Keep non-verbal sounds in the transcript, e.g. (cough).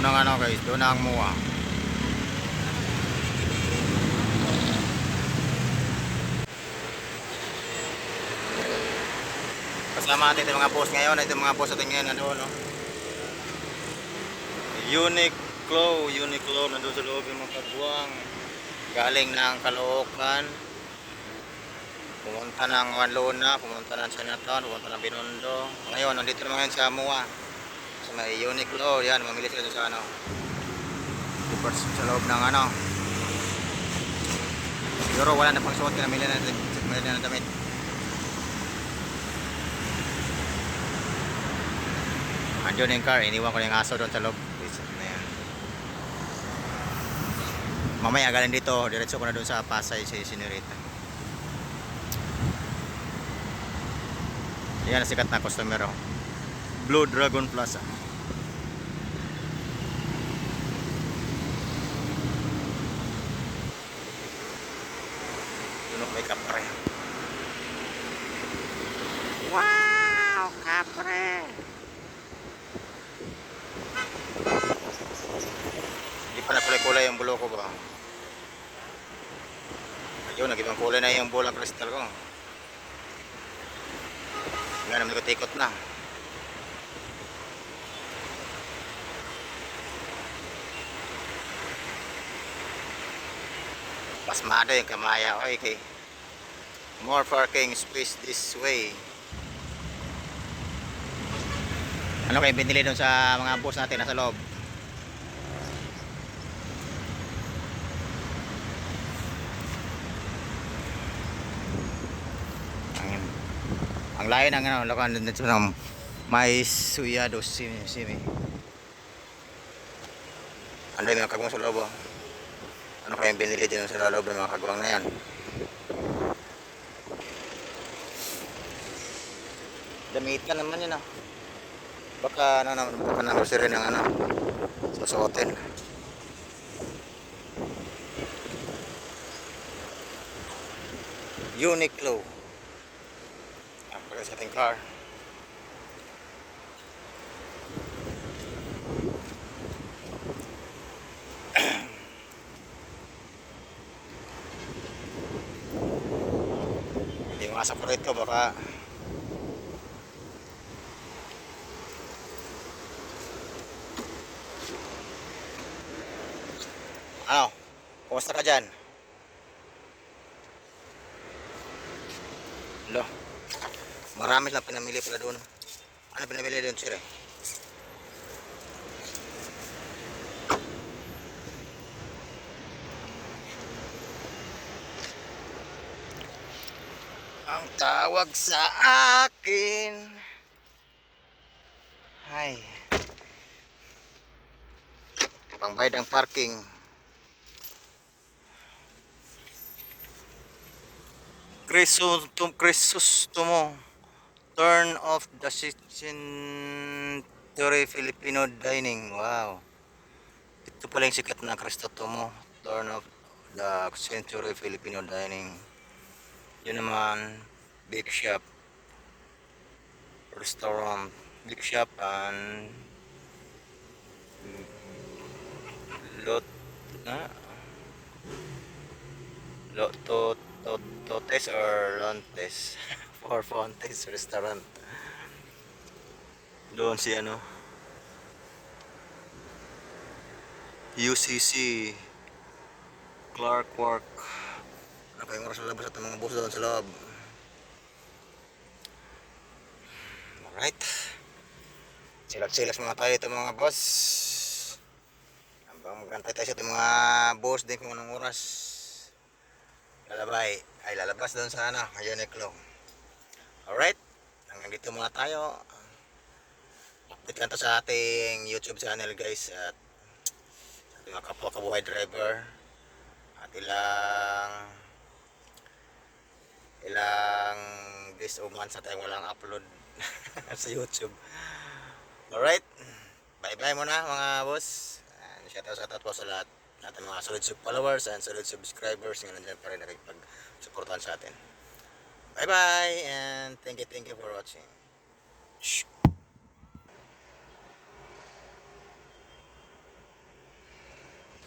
Doon ang ano guys, doon ang muwa. Kasama natin yung mga boss ngayon. Ito yung mga boss natin ngayon. Ano, no? Uniqlo, Uniqlo. Nandun sa loob yung mga kagwang. Galing ng Caloocan. Pumunta ng Wanlona, pumunta ng Sanatan, pumunta ng Binondo. Ngayon, nandito naman ngayon sa Mua. Sa may Uniqlo, yan, mamili sila sa ano. Super sa loob ng ano. Siguro wala na pang suot, kinamili na natin, kinamili na ng damit. Andiyon yung car, iniwan ko na yung aso doon sa loob. Na. Mamaya galing dito, diretso ko na doon sa Pasay si Senorita. Yan sikat na customer oh. Blue Dragon Plaza. Tunok may kapre. Wow! Kapre! Hindi pa na kulay-kulay yung bulo ko ba? Ayun, nag-ibang kulay na yung bulang kristal ko. Nga naman ko tikot na. Pasmado yung kamaya. Okay, okay. More parking space this way. Ano kayo binili doon sa mga boss natin nasa loob? Ang, ang layo ng ano, lakan sa ng may suyado simi simi. Ano yung mga kagwang sa loob? oh? Ano kayang binili dyan sa loob ng mga kagwang na yan? Damit ka naman yun ah. Baka ano naman, baka na grocery ng ano, susuotin. Uniqlo. Ah, pagka sa ating car. Hindi makasap ko baka Ano? Kumusta ka dyan? Lo. Marami lang pinamili pala doon. Ano pinamili doon, sir? eh? Ang tawag sa akin. Ay. Pangbayad ng parking. Chrysostom Chrysostomo Turn of the Century Filipino Dining. Wow. Ito pala yung sikat na Chrysostomo Turn of the Century Filipino Dining Yun naman Big Shop. Restaurant Big Shop and Lot ah, Lot to, to, Totes or Lontes? (laughs) Or Fontes restaurant. Doon si ano? UCC Clark Work kayong oras na labas at mga boss doon sa loob. Alright. Silak-silak mga tayo ito mga boss. Habang magantay tayo sa ating mga boss din kung anong oras. Lalabay ay lalabas doon sa ano Uniqlo. Alright. Hanggang dito muna tayo. Update lang sa ating youtube channel guys at sa ating mga kapwa kabuhay driver. At ilang days o months na tayong walang upload (laughs) sa youtube alright bye bye muna mga boss and shout out shout out po sa lahat natin mga solid sub followers and solid subscribers nga nandiyan pa rin nakipag-supportan sa atin. Bye bye and thank you, thank you for watching. Shh.